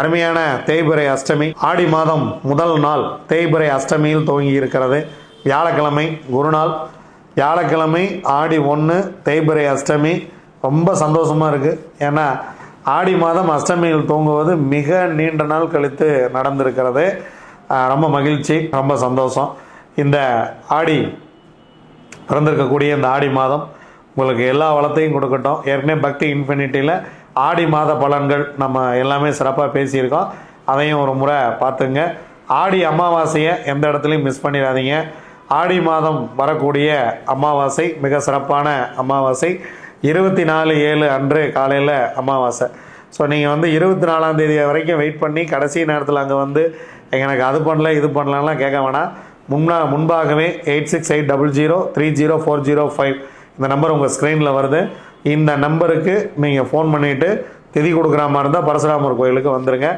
அருமையான தேய்பிரை அஷ்டமி. ஆடி மாதம் முதல் நாள் தேய்பிரை அஷ்டமியில் துவங்கி இருக்கிறது வியாழக்கிழமை குருநாள். வியாழக்கிழமை ஆடி ஒன்று தேய்பிரை அஷ்டமி. ரொம்ப சந்தோஷமாக இருக்குது ஏன்னா ஆடி மாதம் அஷ்டமியில் தூங்குவது மிக நீண்ட நாள் கழித்து நடந்திருக்கிறது. ரொம்ப மகிழ்ச்சி ரொம்ப சந்தோஷம். இந்த ஆடி பிறந்திருக்கக்கூடிய இந்த ஆடி மாதம் உங்களுக்கு எல்லா வளத்தையும் கொடுக்கட்டும். ஏற்கனவே பக்தி இன்ஃபினிட்டியில் ஆடி மாத பலன்கள் நம்ம எல்லாமே சிறப்பாக பேசியிருக்கோம். அதையும் ஒரு முறை பார்த்துங்க. ஆடி அமாவாசையை எந்த இடத்துலையும் மிஸ் பண்ணிடாதீங்க. ஆடி மாதம் வரக்கூடிய அமாவாசை மிக சிறப்பான அமாவாசை. இருபத்தி நாலு ஏழு அன்று காலையில் அமாவாசை. ஸோ நீங்கள் வந்து இருபத்தி நாலாம் தேதி வரைக்கும் வெயிட் பண்ணி கடைசி நேரத்தில் அங்கே வந்து எனக்கு அது பண்ணல இது பண்ணலாம்லாம் கேட்க வேணாம். முன்னா முன்பாகவே eight six eight double zero three zero four zero five இந்த நம்பர் உங்கள் ஸ்க்ரீனில் வருது. இந்த நம்பருக்கு நீங்கள் ஃபோன் பண்ணிவிட்டு திதி கொடுக்குற மாதிரி இருந்தால் பரசுராமர் கோயிலுக்கு வந்துடுங்க